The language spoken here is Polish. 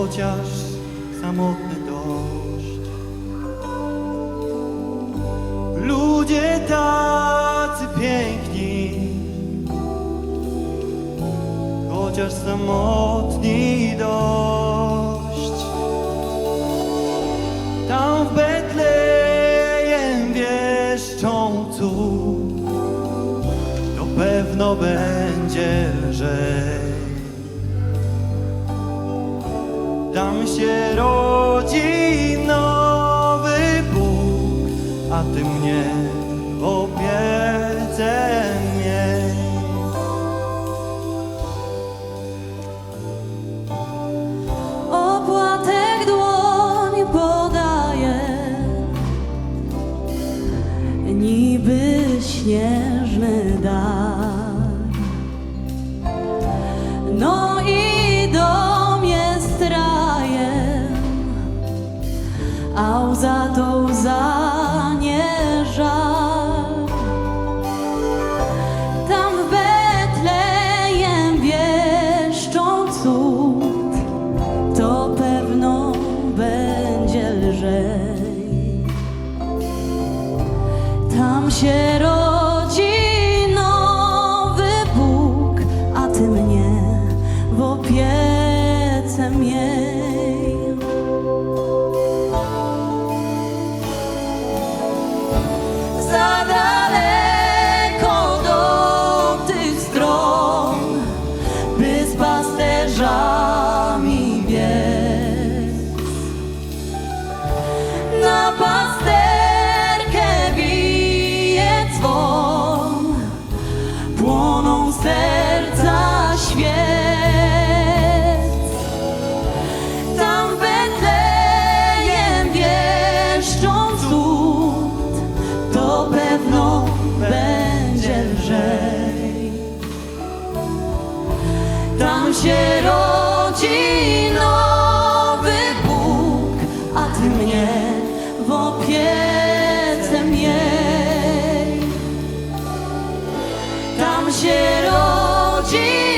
chociaż samotny dość. Ludzie tacy piękni, chociaż samotni dość. Tam w Betlejem wieszczą cud, to pewno będzie lżej. Tam się rodzi nowy Bóg, a ty mnie w opiece miej. Opłatek dłoń podaje Niby śnieżny dar łza to łza nie żal Tam w Betlejem wieszczą cud to pewno będzie lżej. Tam się rodzi serca świec. Tam Betlejem wieszczą cud, to pewno będzie lżej. Tam się rodzi nowy Bóg, a ty mnie w opiece się rodzi.